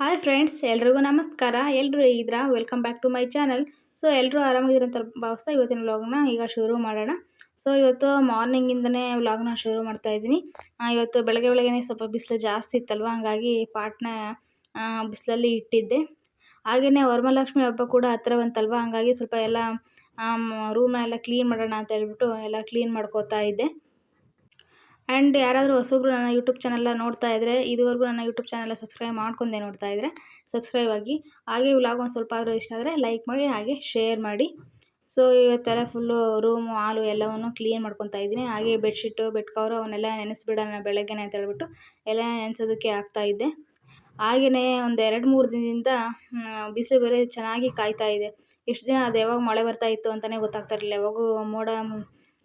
Hi friends, ಎಲ್ರಿಗೂ ನಮಸ್ಕಾರ. ಎಲ್ಲರೂ ಹೇಗಿದ್ದೀರಾ? Welcome back to my channel so ಎಲ್ಲರೂ ಆರಾಮಾಗಿರೋಂಥ ಭಾವಿಸ್ತಾ ಇವತ್ತಿನ ವ್ಲಾಗ್ನ ಈಗ ಶುರು ಮಾಡೋಣ. ಸೊ ಇವತ್ತು ಮಾರ್ನಿಂಗಿಂದನೇ ವ್ಲಾಗ್ನ ಶುರು ಮಾಡ್ತಾ ಇದ್ದೀನಿ. ಇವತ್ತು ಬೆಳಗ್ಗೆ ಬೆಳಗ್ಗೆನೇ ಸ್ವಲ್ಪ ಬಿಸಿಲು ಜಾಸ್ತಿ ಇತ್ತಲ್ವ? ಹಂಗಾಗಿ ಪಾಟ್ನ ಬಿಸಿಲಲ್ಲಿ ಇಟ್ಟಿದ್ದೆ. ಹಾಗೆಯೇ ವರಮಹಾಲಕ್ಷ್ಮಿ ಹಬ್ಬ ಕೂಡ ಹತ್ರ ಬಂತಲ್ವ? ಹಂಗಾಗಿ ಸ್ವಲ್ಪ ಎಲ್ಲ ರೂಮ್ನ ಎಲ್ಲ ಕ್ಲೀನ್ ಮಾಡೋಣ ಅಂತ ಹೇಳ್ಬಿಟ್ಟು ಎಲ್ಲ ಕ್ಲೀನ್ ಮಾಡ್ಕೋತಾ ಇದ್ದೆ. ಆ್ಯಂಡ್ ಯಾರಾದರೂ ಹೊಸಬ್ರು ನನ್ನ ಯೂಟ್ಯೂಬ್ ಚಾನಲ್ನ ನೋಡ್ತಾ ಇದ್ದರೆ ಇದುವರೆಗೂ ನನ್ನ ಯೂಟ್ಯೂಬ್ ಚಾನಲ್ನ ಸಬ್ಸ್ಕ್ರೈಬ್ ಮಾಡ್ಕೊಂಡೆ ನೋಡ್ತಾ ಇದ್ದರೆ ಸಬ್ಸ್ಕ್ರೈಬ್ ಆಗಿ. ಹಾಗೆ ವ್ಲಾಗ್ ಒಂದು ಸ್ವಲ್ಪ ಆದರೂ ಇಷ್ಟ ಆದರೆ ಲೈಕ್ ಮಾಡಿ ಹಾಗೆ ಶೇರ್ ಮಾಡಿ. ಸೊ, ಇವತ್ತೆಲ್ಲ ಫುಲ್ಲು ರೂಮು, ಹಾಲು ಎಲ್ಲವನ್ನು ಕ್ಲೀನ್ ಮಾಡ್ಕೊತಾ ಇದ್ದೀನಿ. ಹಾಗೆ ಬೆಡ್ಶೀಟು ಬೆಡ್ ಕವರು ಅವನ್ನೆಲ್ಲ ನೆನೆಸ್ಬಿಡೋಣ ಬೆಳಗ್ಗೆನೇ ಅಂತ ಹೇಳ್ಬಿಟ್ಟು ಎಲ್ಲ ನೆನೆಸೋದಕ್ಕೆ ಇದ್ದೆ. ಹಾಗೆಯೇ ಒಂದು ಎರಡು ಮೂರು ದಿನದಿಂದ ಬಿಸಿಲು ಬೇರೆ ಚೆನ್ನಾಗಿ ಕಾಯ್ತಾ ಇದೆ. ಎಷ್ಟು ದಿನ ಅದು ಯಾವಾಗ ಮಳೆ ಬರ್ತಾ ಇತ್ತು ಅಂತಲೇ ಗೊತ್ತಾಗ್ತಾ ಇರಲಿಲ್ಲ. ಯಾವಾಗೂ ಮೋಡ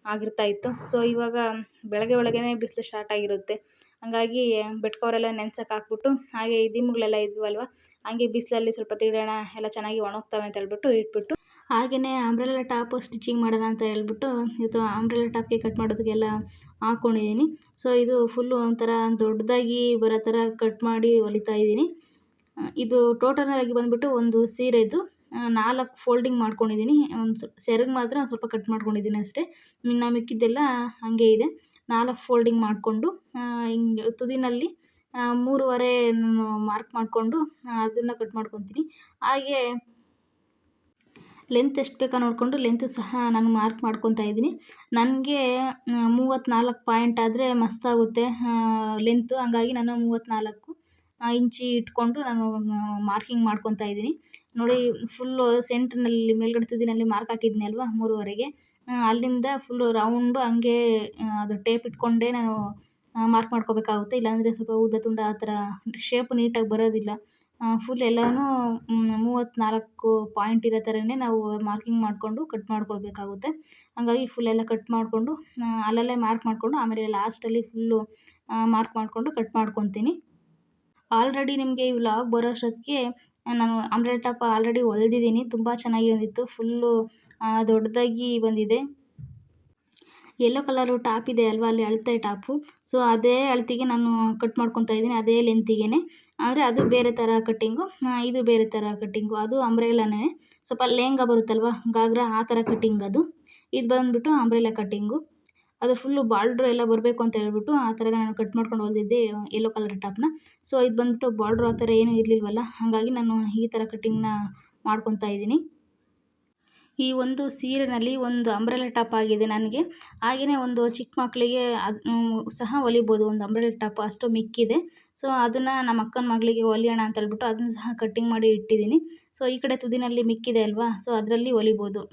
ಆಗಿರ್ತಾ ಇತ್ತು. ಸೊ ಇವಾಗ ಬೆಳಗ್ಗೆ ಒಳಗೇ ಬಿಸಿಲು ಸ್ಟಾರ್ಟ್ ಆಗಿರುತ್ತೆ. ಹಂಗಾಗಿ ಬೆಡ್ ಕವರೆಲ್ಲ ನೆನ್ಸಕ್ಕೆ ಹಾಕ್ಬಿಟ್ಟು ಹಾಗೆ ಈ ಇದ್ವಲ್ವ, ಹಂಗೆ ಬಿಸಿಲಲ್ಲಿ ಸ್ವಲ್ಪ ತಿಡೋಣ ಎಲ್ಲ ಚೆನ್ನಾಗಿ ಒಣಗ್ತವೆ ಅಂತ ಹೇಳ್ಬಿಟ್ಟು ಇಟ್ಬಿಟ್ಟು ಹಾಗೆಯೇ ಅಂಬ್ರೆಲ್ಲ ಟಾಪು ಸ್ಟಿಚಿಂಗ್ ಮಾಡೋಣ ಅಂತ ಹೇಳ್ಬಿಟ್ಟು ಇದು ಅಂಬ್ರೆಲ್ಲ ಟಾಪ್ಗೆ ಕಟ್ ಮಾಡೋದಕ್ಕೆಲ್ಲ ಹಾಕ್ಕೊಂಡಿದ್ದೀನಿ ಸೊ ಇದು ಫುಲ್ಲು ಒಂಥರ ದೊಡ್ಡದಾಗಿ ಬರೋ ಥರ ಕಟ್ ಮಾಡಿ ಹೊಲಿತಾ ಇದ್ದೀನಿ. ಇದು ಟೋಟಲಾಗಿ ಬಂದುಬಿಟ್ಟು ಒಂದು ಸೀರೆದು ನಾಲ್ಕು ಫೋಲ್ಡಿಂಗ್ ಮಾಡ್ಕೊಂಡಿದ್ದೀನಿ. ಒಂದು ಸೆರಗು ಮಾತ್ರ ಒಂದು ಸ್ವಲ್ಪ ಕಟ್ ಮಾಡ್ಕೊಂಡಿದ್ದೀನಿ ಅಷ್ಟೇ. ಇನ್ನು ಮಿಕ್ಕಿದ್ದೆಲ್ಲ ಹಾಗೆ ಇದೆ. ನಾಲ್ಕು ಫೋಲ್ಡಿಂಗ್ ಮಾಡಿಕೊಂಡು ಹಿಂಗೆ ತುದಿನಲ್ಲಿ ಮೂರುವರೆ ಮಾರ್ಕ್ ಮಾಡಿಕೊಂಡು ಅದನ್ನು ಕಟ್ ಮಾಡ್ಕೊತೀನಿ. ಹಾಗೆ ಲೆಂತ್ ಎಷ್ಟು ಬೇಕೋ ನೋಡಿಕೊಂಡು ಲೆಂತ್ ಸಹ ನಾನು ಮಾರ್ಕ್ ಮಾಡ್ಕೊತಾ ಇದ್ದೀನಿ. ನನಗೆ ಮೂವತ್ತ್ನಾಲ್ಕು ಪಾಯಿಂಟ್ ಆದರೆ ಮಸ್ತಾಗುತ್ತೆ ಲೆಂತು ಹಂಗಾಗಿ ನಾನು ಮೂವತ್ತ್ನಾಲ್ಕು ಇಂಚಿ ಇಟ್ಕೊಂಡು ನಾನು ಮಾರ್ಕಿಂಗ್ ಮಾಡ್ಕೊತಾ ಇದ್ದೀನಿ. ನೋಡಿ ಫುಲ್ಲು ಸೆಂಟ್ರ್ನಲ್ಲಿ ಮೇಲ್ಗಡೆ ತುದಿನಲ್ಲಿ ಮಾರ್ಕ್ ಹಾಕಿದ್ನಿ ಅಲ್ವಾ ಮೂರುವರೆಗೆ. ಅಲ್ಲಿಂದ ಫುಲ್ಲು ರೌಂಡು ಹಂಗೆ ಅದು ಟೇಪ್ ಇಟ್ಕೊಂಡೇ ನಾನು ಮಾರ್ಕ್ ಮಾಡ್ಕೋಬೇಕಾಗುತ್ತೆ. ಇಲ್ಲಾಂದರೆ ಸ್ವಲ್ಪ ಉದ್ದ ತುಂಡ ಆ ಥರ ಶೇಪ್ ನೀಟಾಗಿ ಬರೋದಿಲ್ಲ. ಫುಲ್ ಎಲ್ಲನೂ ಮೂವತ್ತ್ನಾಲ್ಕು ಪಾಯಿಂಟ್ ಇರೋ ಥರನೇ ನಾವು ಮಾರ್ಕಿಂಗ್ ಮಾಡಿಕೊಂಡು ಕಟ್ ಮಾಡ್ಕೊಳ್ಬೇಕಾಗುತ್ತೆ. ಹಾಗಾಗಿ ಫುಲ್ ಎಲ್ಲ ಕಟ್ ಮಾಡಿಕೊಂಡು ಅಲ್ಲಲ್ಲೇ ಮಾರ್ಕ್ ಮಾಡಿಕೊಂಡು, ಆಮೇಲೆ ಲಾಸ್ಟಲ್ಲಿ ಫುಲ್ಲು ಮಾರ್ಕ್ ಮಾಡಿಕೊಂಡು ಕಟ್ ಮಾಡ್ಕೊತೀನಿ. ಆಲ್ರೆಡಿ ನಿಮಗೆ ಈ ವ್ಲಾಗ್ ಬರೋ ಅಷ್ಟೊತ್ತಿಗೆ ನಾನು ಆಮ್ಲೆಟ್ ಟಾಪ್ ಆಲ್ರೆಡಿ ಹೊಲ್ದಿದ್ದೀನಿ. ತುಂಬ ಚೆನ್ನಾಗಿ ಬಂದಿತ್ತು. ಫುಲ್ಲು ದೊಡ್ಡದಾಗಿ ಬಂದಿದೆ. ಯೆಲ್ಲೋ ಕಲರು ಟಾಪ್ ಇದೆ ಅಲ್ವಾ? ಅಲ್ಲಿ ಅಳತೆ ಟಾಪು ಸೊ ಅದೇ ಅಳತೆಗೆ ನಾನು ಕಟ್ ಮಾಡ್ಕೊತಾ ಇದ್ದೀನಿ. ಅದೇ ಲೆಂತಿಗೆ ಆದರೆ ಅದು ಬೇರೆ ಥರ ಕಟ್ಟಿಂಗು ಇದು ಬೇರೆ ಥರ ಕಟ್ಟಿಂಗು ಅದು ಅಂಬ್ರೇಲಾನೇ ಸ್ವಲ್ಪ ಲೆಹಂಗಾ ಬರುತ್ತಲ್ವ? ಗಾಗ್ರ ಆ ಥರ ಕಟ್ಟಿಂಗ್ ಅದು. ಇದು ಬಂದುಬಿಟ್ಟು ಅಂಬ್ರೇಲಾ ಕಟ್ಟಿಂಗು ಅದು ಫುಲ್ಲು ಬಾರ್ಡ್ರು ಎಲ್ಲ ಬರಬೇಕು ಅಂತ ಹೇಳ್ಬಿಟ್ಟು ಆ ಥರ ನಾನು ಕಟ್ ಮಾಡ್ಕೊಂಡು ಹೊಲ್ದಿದ್ದೆ ಯೆಲ್ಲೋ ಕಲರ್ ಟಾಪ್ನ ಸೊ ಇದು ಬಂದುಬಿಟ್ಟು ಬಾರ್ಡ್ರು ಆ ಥರ ಏನೂ ಇರಲಿಲ್ವಲ್ಲ, ಹಾಗಾಗಿ ನಾನು ಈ ಥರ ಕಟ್ಟಿಂಗ್ನ ಮಾಡ್ಕೊತಾ ಇದ್ದೀನಿ. ಈ ಒಂದು ಸೀರೆನಲ್ಲಿ ಒಂದು ಅಂಬ್ರೆಲಾ ಟಾಪ್ ಆಗಿದೆ ನನಗೆ. ಹಾಗೆಯೇ ಒಂದು ಚಿಕ್ಕ ಮಕ್ಕಳಿಗೆ ಅದು ಸಹ ಹೊಲಿಬೋದು, ಒಂದು ಅಂಬ್ರೆಲಾ ಟಾಪ್ ಅಷ್ಟು ಮಿಕ್ಕಿದೆ. ಸೊ ಅದನ್ನು ನಮ್ಮ ಅಕ್ಕನ ಮಗಳಿಗೆ ಹೊಲಿಯೋಣ ಅಂತ ಹೇಳ್ಬಿಟ್ಟು ಅದನ್ನು ಸಹ ಕಟ್ಟಿಂಗ್ ಮಾಡಿ ಇಟ್ಟಿದ್ದೀನಿ. ಸೊ ಈ ಕಡೆ ತುದಿನಲ್ಲಿ ಮಿಕ್ಕಿದೆ ಅಲ್ವಾ? ಸೊ ಅದರಲ್ಲಿ ಹೊಲಿಬೋದು.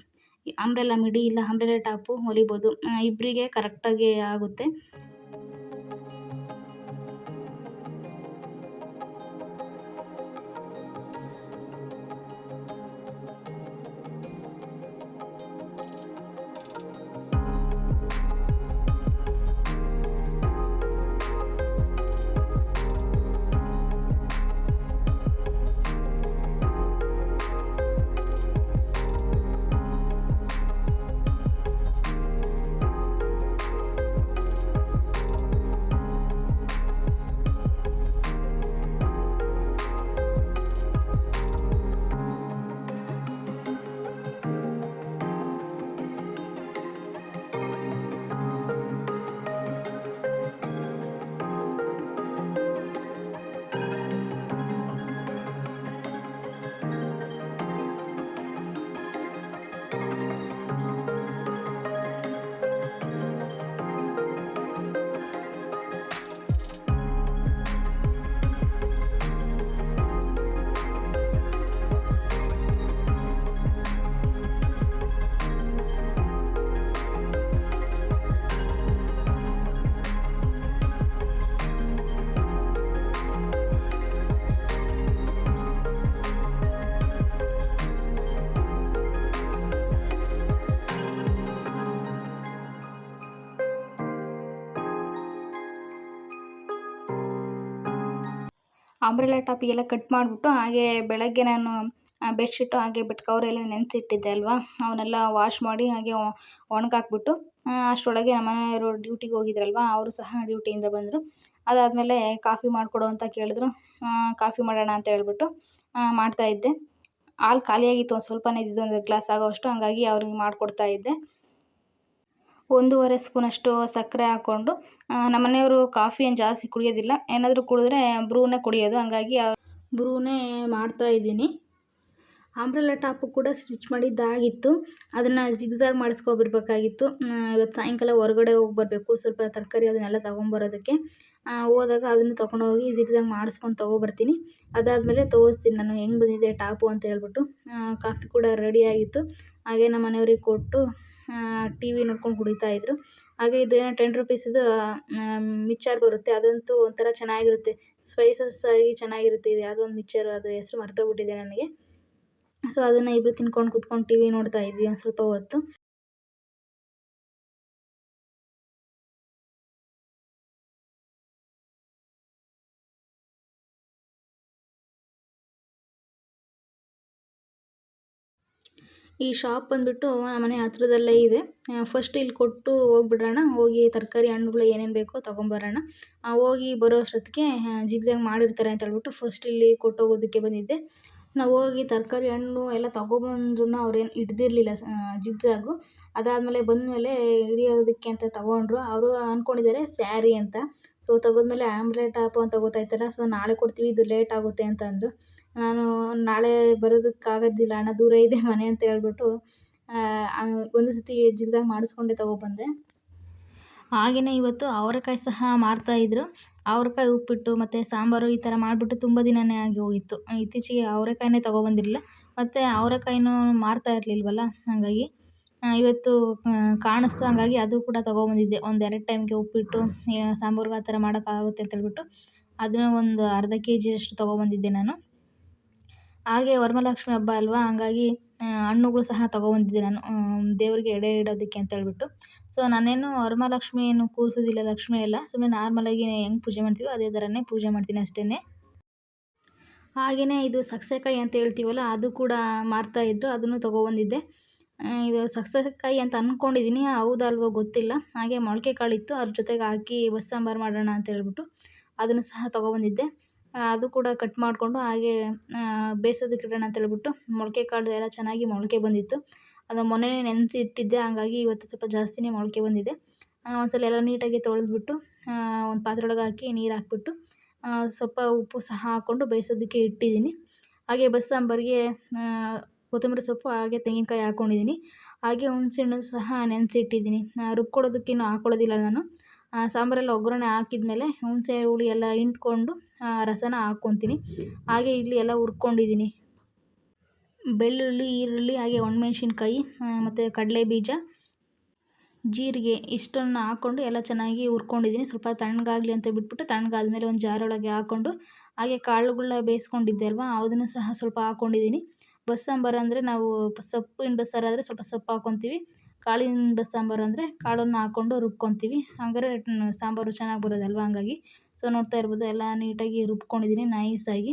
ಅಂಬ್ರೆಲಾ ಮಿಡಿ ಇಲ್ಲ ಅಂಬ್ರೆಲಾ ಟಾಪು ಹೊಲಿಬೋದು. ಇಬ್ಬರಿಗೆ ಕರೆಕ್ಟಾಗಿ ಆಗುತ್ತೆ. ಅಂಬ್ರೆಲಾ ಟಾಪಿಗೆಲ್ಲ ಕಟ್ ಮಾಡಿಬಿಟ್ಟು ಹಾಗೆ ಬೆಳಗ್ಗೆ ನಾನು ಬೆಡ್ಶೀಟು ಹಾಗೆ ಬೆಡ್ ಕವರೆಲ್ಲ ನೆನೆಸಿಟ್ಟಿದ್ದೆ ಅಲ್ವಾ? ಅವನ್ನೆಲ್ಲ ವಾಶ್ ಮಾಡಿ ಹಾಗೆ ಒಣಗಾಕ್ಬಿಟ್ಟು ಅಷ್ಟರೊಳಗೆ ನಮ್ಮ ಮನೆಯವರು ಡ್ಯೂಟಿಗೆ ಹೋಗಿದ್ರಲ್ವ, ಅವರು ಸಹ ಡ್ಯೂಟಿಯಿಂದ ಬಂದರು. ಅದಾದಮೇಲೆ ಕಾಫಿ ಮಾಡಿಕೊಡು ಅಂತ ಕೇಳಿದ್ರು. ಕಾಫಿ ಮಾಡೋಣ ಅಂತ ಹೇಳ್ಬಿಟ್ಟು ಮಾಡ್ತಾಯಿದ್ದೆ ಹಾಲು ಖಾಲಿಯಾಗಿತ್ತು, ಒಂದು ಸ್ವಲ್ಪನೇ ಇದ್ದಿದ್ದು, ಒಂದು ಗ್ಲಾಸ್ ಆಗೋವಷ್ಟು ಹಾಗಾಗಿ ಅವ್ರಿಗೆ ಮಾಡಿಕೊಡ್ತಾ ಇದ್ದೆ. ಒಂದೂವರೆ ಸ್ಪೂನಷ್ಟು ಸಕ್ಕರೆ ಹಾಕ್ಕೊಂಡು ನಮ್ಮ ಮನೆಯವರು ಕಾಫಿ ಏನು ಜಾಸ್ತಿ ಕುಡಿಯೋದಿಲ್ಲ. ಏನಾದರೂ ಕುಡಿದ್ರೆ ಬ್ರೂನೇ ಕುಡಿಯೋದು. ಹಂಗಾಗಿ ಬ್ರೂನೇ ಮಾಡ್ತಾ ಇದ್ದೀನಿ. ಆಂಬ್ರೆಲ್ಲ ಟಾಪು ಕೂಡ ಸ್ಟಿಚ್ ಮಾಡಿದ್ದಾಗಿತ್ತು. ಅದನ್ನು ಜಿಗ್ಝಾಗ್ ಮಾಡಿಸ್ಕೊಬಿಡ್ಬೇಕಾಗಿತ್ತು. ಇವತ್ತು ಸಾಯಂಕಾಲ ಹೊರಗಡೆ ಹೋಗಿ ಬರಬೇಕು. ಸ್ವಲ್ಪ ತರಕಾರಿ ಅದನ್ನೆಲ್ಲ ತೊಗೊಂಬರೋದಕ್ಕೆ. ಹೋದಾಗ ಅದನ್ನು ತೊಗೊಂಡೋಗಿ ಜಿಗ್ಝಾಗ್ ಮಾಡಿಸ್ಕೊಂಡು ತೊಗೊಬರ್ತೀನಿ. ಅದಾದಮೇಲೆ ತೋರಿಸ್ತೀನಿ ನಾನು ಹೆಂಗೆ ಬಂದಿದೆ ಟಾಪು ಅಂತ ಹೇಳ್ಬಿಟ್ಟು. ಕಾಫಿ ಕೂಡ ರೆಡಿಯಾಗಿತ್ತು ಹಾಗೆ ನಮ್ಮ ಮನೆಯವ್ರಿಗೆ ಕೊಟ್ಟು ಟಿ ವಿ ನೋಡ್ಕೊಂಡು ಕುಡಿತಾ ಇದ್ದರು ಹಾಗೆ ಇದು ಏನೋ ಟೆನ್ ರುಪೀಸಿದು ಮಿಚ್ಚರ್ ಬರುತ್ತೆ. ಅದಂತೂ ಒಂಥರ ಚೆನ್ನಾಗಿರುತ್ತೆ. ಸ್ಪೈಸಸ್ ಆಗಿ ಚೆನ್ನಾಗಿರುತ್ತೆ ಇದು. ಯಾವುದೋ ಒಂದು ಮಿಕ್ಚರ್ ಅದು ಹೆಸ್ರು ಮರ್ತೋಗ್ಬಿಟ್ಟಿದೆ ನನಗೆ. ಸೊ ಅದನ್ನು ಇಬ್ಬರು ತಿನ್ಕೊಂಡು ಕೂತ್ಕೊಂಡು ಟಿ ವಿ ನೋಡ್ತಾ ಇದ್ವಿ ಒಂದು ಸ್ವಲ್ಪ ಹೊತ್ತು. ಈ ಶಾಪ್ ಬಂದುಬಿಟ್ಟು ಮನೆ ಹತ್ರದಲ್ಲೇ ಇದೆ. ಫಸ್ಟ್ ಇಲ್ಲಿ ಕೊಟ್ಟು ಹೋಗ್ಬಿಡೋಣ. ಹೋಗಿ ತರಕಾರಿ, ಹಣ್ಣುಗಳು ಏನೇನು ಬೇಕೋ ತೊಗೊಂಬರೋಣ. ಹೋಗಿ ಬರೋ ಅಷ್ಟೊತ್ತಿಗೆ ಜಿಗ್ಜಾಗ್ ಮಾಡಿರ್ತಾರೆ ಅಂತ ಹೇಳ್ಬಿಟ್ಟು ಫಸ್ಟ್ ಇಲ್ಲಿ ಕೊಟ್ಟೋಗೋದಕ್ಕೆ ಬಂದಿದ್ದೆ. ನಾವು ಹೋಗಿ ತರಕಾರಿ, ಹಣ್ಣು ಎಲ್ಲ ತೊಗೊಬಂದ್ರೂ ಅವ್ರೇನು ಹಿಡ್ದಿರಲಿಲ್ಲ ಜಿಗ್ಜಾಗು ಅದಾದಮೇಲೆ ಬಂದಮೇಲೆ ಹಿಡಿಯೋದಕ್ಕೆ ಅಂತ ತಗೊಂಡ್ರು. ಅವರು ಅಂದ್ಕೊಂಡಿದ್ದಾರೆ ಸ್ಯಾರಿ ಅಂತ. ಸೊ ತೆಗೆದ್ಮೇಲೆ ಆಂಬ್ರೆ ಟಾಪು ಅಂತ ಗೊತ್ತಾಯ್ತಲ್ಲ ಸೊ ನಾಳೆ ಕೊಡ್ತೀವಿ, ಇದು ಲೇಟ್ ಆಗುತ್ತೆ ಅಂತ ಅಂದರು. ನಾನು ನಾಳೆ ಬರೋದಕ್ಕಾಗೋದಿಲ್ಲ, ಅಣ್ಣ ದೂರ ಇದೆ ಮನೆ ಅಂತ ಹೇಳ್ಬಿಟ್ಟು ಒಂದು ಸತಿ ಜಿಗ್ಜಾಗ್ ಮಾಡಿಸ್ಕೊಂಡೆ ತಗೊಬಂದೆ. ಹಾಗೆಯೇ ಇವತ್ತು ಅವರೆಕಾಯಿ ಸಹ ಮಾರ್ತಾಯಿದ್ರು ಅವರೆಕಾಯಿ ಉಪ್ಪಿಟ್ಟು ಮತ್ತು ಸಾಂಬಾರು ಈ ಥರ ಮಾಡಿಬಿಟ್ಟು ತುಂಬ ದಿನವೇ ಆಗಿ ಹೋಗಿತ್ತು. ಇತ್ತೀಚೆಗೆ ಅವರೆಕಾಯಿನೇ ತಗೊಬಂದಿರಲಿಲ್ಲ. ಮತ್ತು ಅವರೆಕಾಯಿನೂ ಮಾರ್ತಾ ಇರಲಿಲ್ವಲ್ಲ, ಹಾಗಾಗಿ. ಇವತ್ತು ಕಾಣಿಸ್ತು. ಹಾಗಾಗಿ ಅದು ಕೂಡ ತೊಗೊಬಂದಿದ್ದೆ. ಒಂದು ಎರಡು ಟೈಮ್ಗೆ ಉಪ್ಪಿಟ್ಟು ಸಾಂಬಾರು ಆ ಥರ ಮಾಡೋಕ್ಕಾಗುತ್ತೆ ಅಂತ ಹೇಳ್ಬಿಟ್ಟು ಅದನ್ನು ಒಂದು ಅರ್ಧ ಕೆ ಜಿಯಷ್ಟು ತೊಗೊಬಂದಿದ್ದೆ ನಾನು. ಹಾಗೆ ವರಮಹಾಲಕ್ಷ್ಮಿ ಹಬ್ಬ ಅಲ್ವಾ? ಹಂಗಾಗಿ ಹಣ್ಣುಗಳು ಸಹ ತೊಗೊಬಂದಿದ್ದೆ ನಾನು. ದೇವರಿಗೆ ಎಡೆ ಇಡೋದಕ್ಕೆ ಅಂತ ಹೇಳ್ಬಿಟ್ಟು. ಸೊ, ನಾನೇನು ವರಮಹಾಲಕ್ಷ್ಮಿ ಏನು ಕೂರಿಸೋದಿಲ್ಲ, ಲಕ್ಷ್ಮಿ ಎಲ್ಲ ಸುಮ್ಮನೆ ನಾರ್ಮಲಾಗಿ ಹೆಂಗೆ ಪೂಜೆ ಮಾಡ್ತೀವೋ ಅದೇ ಥರನೇ ಪೂಜೆ ಮಾಡ್ತೀನಿ ಅಷ್ಟೇ ಹಾಗೆಯೇ ಇದು ಸಕ್ಸೆಕಾಯಿ ಅಂತ ಹೇಳ್ತೀವಲ್ಲ, ಅದು ಕೂಡ ಮಾರ್ತಾಯಿದ್ರು ಅದನ್ನು ತೊಗೊಬಂದಿದ್ದೆ. ಇದು ಸಕ್ಸೆಕಾಯಿ ಅಂತ ಅಂದ್ಕೊಂಡಿದ್ದೀನಿ ಹೌದಲ್ವೋ ಗೊತ್ತಿಲ್ಲ. ಹಾಗೆ ಮೊಳಕೆ ಕಾಳಿತ್ತು, ಅದ್ರ ಜೊತೆಗೆ ಹಾಕಿ ಬಸ್ಸಾಂಬಾರು ಮಾಡೋಣ ಅಂತ ಹೇಳ್ಬಿಟ್ಟು ಅದನ್ನು ಸಹ ತೊಗೊಬಂದಿದ್ದೆ. ಅದು ಕೂಡ ಕಟ್ ಮಾಡಿಕೊಂಡು ಹಾಗೆ ಬೇಯಿಸೋದಕ್ಕೆ ಇಡೋಣ ಅಂತ ಹೇಳ್ಬಿಟ್ಟು ಮೊಳಕೆ ಕಾಳು ಎಲ್ಲ ಚೆನ್ನಾಗಿ ಮೊಳಕೆ ಬಂದಿತ್ತು. ಅದು ಮೊನ್ನೆನೇ ನೆನೆಸಿ ಇಟ್ಟಿದ್ದೆ ಹಾಗಾಗಿ ಇವತ್ತು ಸ್ವಲ್ಪ ಜಾಸ್ತಿನೇ ಮೊಳಕೆ ಬಂದಿದೆ. ಒಂದ್ಸಲ ಎಲ್ಲ ನೀಟಾಗಿ ತೊಳೆದ್ಬಿಟ್ಟು ಒಂದು ಪಾತ್ರೆ ಒಳಗೆ ಹಾಕಿ ನೀರು ಹಾಕ್ಬಿಟ್ಟು ಸ್ವಲ್ಪ ಉಪ್ಪು ಸಹ ಹಾಕ್ಕೊಂಡು ಬೇಯಿಸೋದಕ್ಕೆ ಇಟ್ಟಿದ್ದೀನಿ. ಹಾಗೆ ಬಸ್ಸಾಂಬಾರಿಗೆ ಕೊತ್ತಂಬರಿ ಸೊಪ್ಪು, ಹಾಗೆ ತೆಂಗಿನಕಾಯಿ ಹಾಕ್ಕೊಂಡಿದ್ದೀನಿ ಹಾಗೆ ಹುಣಸೆಹಣ್ಣು ಸಹ ನೆನೆಸಿಟ್ಟಿದ್ದೀನಿ. ರುಬ್ಕೊಳ್ಳೋದಕ್ಕೇನು ಹಾಕ್ಕೊಳ್ಳೋದಿಲ್ಲ ನಾನು. ಸಾಂಬಾರೆಲ್ಲ ಒಗ್ಗರಣೆ ಹಾಕಿದ್ಮೇಲೆ ಹುಣಸೆ ಹುಳಿ ಎಲ್ಲ ಹಿಂಡ್ಕೊಂಡು ರಸನ ಹಾಕ್ಕೊತೀನಿ. ಹಾಗೆ ಇಲ್ಲಿ ಎಲ್ಲ ಹುರ್ಕೊಂಡಿದ್ದೀನಿ. ಬೆಳ್ಳುಳ್ಳಿ, ಈರುಳ್ಳಿ, ಹಾಗೆ ಒಣಮೆಣ್ಸಿನ್ಕಾಯಿ ಮತ್ತು ಕಡಲೆ ಬೀಜ ಜೀರಿಗೆ ಇಷ್ಟನ್ನು ಹಾಕ್ಕೊಂಡು ಎಲ್ಲ ಚೆನ್ನಾಗಿ ಹುರ್ಕೊಂಡಿದ್ದೀನಿ. ಸ್ವಲ್ಪ ತಣ್ಣಗಾಗಲಿ ಅಂತ ಬಿಟ್ಬಿಟ್ಟು ತಣ್ಣಗಾದ್ಮೇಲೆ ಒಂದು ಜಾರೊಳಗೆ ಹಾಕ್ಕೊಂಡು ಹಾಗೆ ಕಾಳುಗಳನ್ನ ಬೇಯಿಸ್ಕೊಂಡಿದ್ದೆ ಅಲ್ವಾ, ಅದನ್ನು ಸಹ ಸ್ವಲ್ಪ ಹಾಕ್ಕೊಂಡಿದ್ದೀನಿ ಬಸ್ಸಾಂಬಾರು ಅಂದರೆ ನಾವು ಸೊಪ್ಪಿನ ಬಸ್ಸಾರು ಆದರೆ ಸ್ವಲ್ಪ ಸೊಪ್ಪು ಹಾಕೊಂತೀವಿ. ಕಾಳಿನ ಬಸ್ಸಾಂಬಾರು ಅಂದರೆ ಕಾಳನ್ನು ಹಾಕ್ಕೊಂಡು ರುಬ್ಕೊತೀವಿ. ಹಂಗಾದ್ರೆ ಸಾಂಬಾರು ಚೆನ್ನಾಗಿ ಬರೋದಲ್ವ ಹಂಗಾಗಿ. ಸೊ ನೋಡ್ತಾ ಇರ್ಬೋದು ಎಲ್ಲ ನೀಟಾಗಿ ರುಬ್ಕೊಂಡಿದ್ದೀನಿ ನೈಸಾಗಿ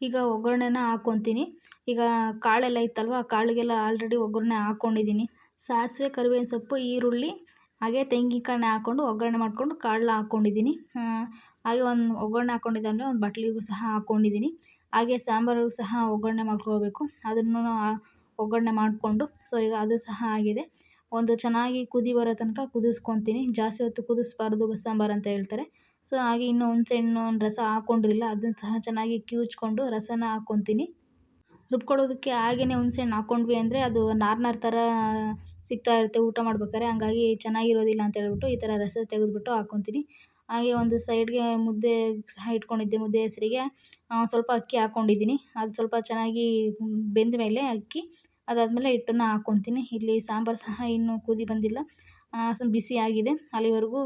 ಈಗ ಒಗ್ಗರಣೆನ ಹಾಕ್ಕೊತೀನಿ ಈಗ ಕಾಳೆಲ್ಲ ಇತ್ತಲ್ವ ಕಾಳಿಗೆಲ್ಲ ಆಲ್ರೆಡಿ ಒಗ್ಗರಣೆ ಹಾಕ್ಕೊಂಡಿದ್ದೀನಿ ಸಾಸಿವೆ, ಕರಿಬೇವಿನ ಸೊಪ್ಪು, ಈರುಳ್ಳಿ, ಹಾಗೆ ತೆಂಗಿನಕಾಯಿ ಹಾಕ್ಕೊಂಡು ಒಗ್ಗರಣೆ ಮಾಡಿಕೊಂಡು ಕಾಳನ್ನ ಹಾಕ್ಕೊಂಡಿದ್ದೀನಿ ಹಾಗೆ ಒಂದು ಒಗ್ಗರಣೆ ಹಾಕ್ಕೊಂಡಿದ್ದಾದ್ಮೇಲೆ ಒಂದು ಬಟ್ಲಿಗೂ ಸಹ ಹಾಕ್ಕೊಂಡಿದ್ದೀನಿ ಹಾಗೆ ಸಾಂಬಾರು ಸಹ ಒಗ್ಗರಣೆ ಮಾಡ್ಕೋಬೇಕು ಅದನ್ನು ಒಗ್ಗರಣೆ ಮಾಡಿಕೊಂಡು ಸೊ ಈಗ ಅದು ಸಹ ಆಗಿದೆ. ಒಂದು ಚೆನ್ನಾಗಿ ಕುದಿ ಬರೋ ತನಕ ಕುದಿಸ್ಕೊತೀನಿ. ಜಾಸ್ತಿ ಹೊತ್ತು ಕುದಿಸ್ಬಾರ್ದು ಬಸ್ಸಾಂಬಾರು ಅಂತ ಹೇಳ್ತಾರೆ. ಸೊ ಹಾಗೆ ಇನ್ನೂ ಹುಣಸೆಹಣ್ಣು ರಸ ಹಾಕ್ಕೊಂಡಿರಲಿಲ್ಲ ಅದನ್ನು ಸಹ ಚೆನ್ನಾಗಿ ಕಿವುಚ್ಕೊಂಡು ರಸನ ಹಾಕ್ಕೊತೀನಿ. ರುಬ್ಕೊಳ್ಳೋದಕ್ಕೆ ಹಾಗೆಯೇ ಹುಣಸೆಹಣ್ಣು ಹಾಕ್ಕೊಂಡ್ವಿ ಅಂದರೆ ಅದು ನಾರು ನಾರು ಥರ ಸಿಗ್ತಾ ಇರುತ್ತೆ. ಊಟ ಮಾಡ್ಬೇಕಾದ್ರೆ ಹಂಗಾಗಿ ಚೆನ್ನಾಗಿರೋದಿಲ್ಲ ಅಂತ ಹೇಳ್ಬಿಟ್ಟು ಈ ಥರ ರಸ ತೆಗೆದ್ಬಿಟ್ಟು ಹಾಕ್ಕೊತೀನಿ. ಹಾಗೆ ಒಂದು ಸೈಡ್ಗೆ ಮುದ್ದೆ ಸಹ ಇಟ್ಕೊಂಡಿದ್ದೆ, ಮುದ್ದೆ ಹೆಸರಿಗೆ. ಸ್ವಲ್ಪ ಅಕ್ಕಿ ಹಾಕ್ಕೊಂಡಿದ್ದೀನಿ ಅದು ಸ್ವಲ್ಪ ಚೆನ್ನಾಗಿ ಬೆಂದ ಮೇಲೆ ಅಕ್ಕಿ, ಅದಾದಮೇಲೆ ಹಿಟ್ಟನ್ನು ಹಾಕ್ಕೊತೀನಿ ಇಲ್ಲಿ ಸಾಂಬಾರು ಸಹ ಇನ್ನೂ ಕುದಿ ಬಂದಿಲ್ಲ. ಸ್ವಲ್ಪ ಬಿಸಿ ಆಗಿದೆ. ಅಲ್ಲಿವರೆಗೂ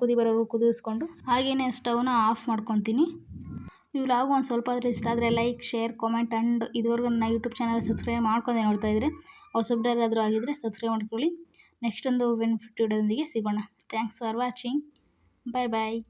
ಕುದಿ ಬರೋವರೆಗೂ ಕುದಿಸ್ಕೊಂಡು ಹಾಗೆಯೇ ಸ್ಟವ್ನ ಆಫ್ ಮಾಡ್ಕೊತೀನಿ. ಈ ವ್ಲಾಗ್ ಒಂದು ಸ್ವಲ್ಪ ಆದರೆ ಇಷ್ಟ ಆದರೆ ಲೈಕ್ ಶೇರ್ ಕಾಮೆಂಟ್ ಆ್ಯಂಡ್ ಇದುವರೆಗೂ ನನ್ನ ಯೂಟ್ಯೂಬ್ ಚಾನಲ್ ಸಬ್ಸ್ಕ್ರೈಬ್ ಮಾಡ್ಕೊಂಡೆ ನೋಡ್ತಾ ಇದ್ದರೆ ಹೊಸಬ್ರಾದ್ರೂ ಆಗಿದ್ದರೆ ಸಬ್ಸ್ಕ್ರೈಬ್ ಮಾಡ್ಕೊಳ್ಳಿ. ನೆಕ್ಸ್ಟ್ ಒಂದು ಬೆನಿಫಿಟ್ ವಿಡಿಯೋದೊಂದಿಗೆ ಸಿಗೋಣ. Thanks for watching Bye bye.